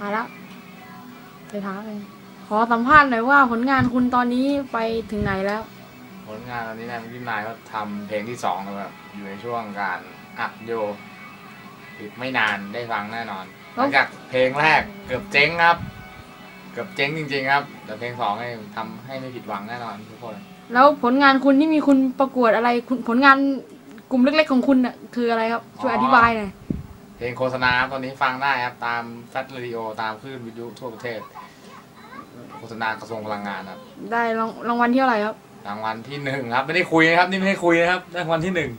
มาแล้วไปถามเลยขอสัมภาษณ์หน่อยว่าผลงานคุณตอนนี้ไปถึงไหนแล้ว ผลงานตอนนี้นายพี่นายก็ทำเพลงที่สองแล้วแบบอยู่ในช่วงการอัดโยอีกไม่นานได้ฟังแน่นอนหแล้ลัวงจากเพลงแรกเกือบเจ๊งครับ เกือบเจ๊งจริง ๆ ครับ แต่เพลงสองให้ทำให้ไม่ผิดหวังแน่นอนทุกคน แล้วผลงานคุณที่มีคุณประกวดอะไรคุณผลงานกลุ่มเล็ก ๆ ของคุณน่ะคืออะไรครับช่วยอธิบายหน่อย เพลงโฆษณาครับตอนนี้ฟังได้ครับตามแฟลชเรดิโอตามคลื่นวิทยุทั่วประเทศ โฆษณากระทรวงพลังงานครับ ได้รางรางวัลที่เท่าไหร่ครับ รางวัลที่หนึ่งครับ ไม่ได้คุยนะครับ นี่ไม่ได้คุยนะครับได้รางวัลที่หนึ่ง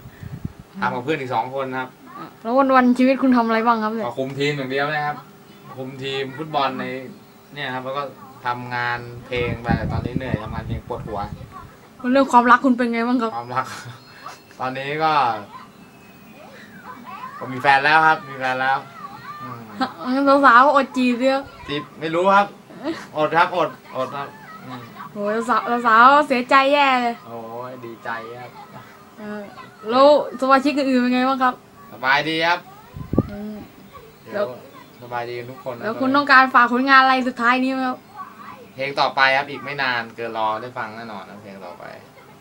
ทำกับเพื่อนอีกสองคนครับแล้ววันวันๆชีวิตคุณทำอะไรบ้างครับเนี่ย ก็คุมทีมอย่างเดียวนะครับ คุมทีมฟุตบอลในเนี่ยครับแล้วก็ทำงานเพลงไปแต่ตอนนี้เหนื่อยทำงานเพลงปวดหัว เรื่องความรักคุณเป็นไงบ้างครับ ความรัก ตอนนี้ก็ ผมมีแฟนแล้วครับ มีแฟนแล้วอืมสาวๆอดจีบเดียวจีบไม่รู้ครับ อดครับอดอดครับอืมโอ้ยสาวสาวๆเสียใจแย่เลยโอ้ยดีใจครับ เออแล้วสมาชิกอื่นๆเป็นไงบ้างครับสบายดีครับอืม เดี๋ยวสบายดีกันทุกคนนะแล้วคุณต้องการฝากผลงานอะไรสุดท้ายนี้ไหมครับ เพลงต่อไปครับอีกไม่นานเกินรอได้ฟังแน่นอนนะเพลงต่อไป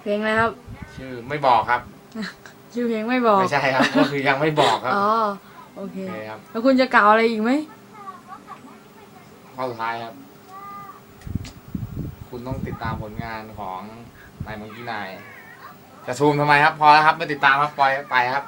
เพลงอะไรครับ ชื่อไม่บอกครับ ชื่อเพลงไม่บอก ไม่ใช่ครับ ก็คือยังไม่บอกครับ อ๋อ โอเค โอเคครับ แล้วคุณจะกล่าวอะไรอีกไหม ข้อสุดท้ายครับ คุณต้องติดตามผลงานของนายมังกี้นายจะซูมทำไมครับ พอแล้วครับไม่ติดตามครับปล่อยไปครับ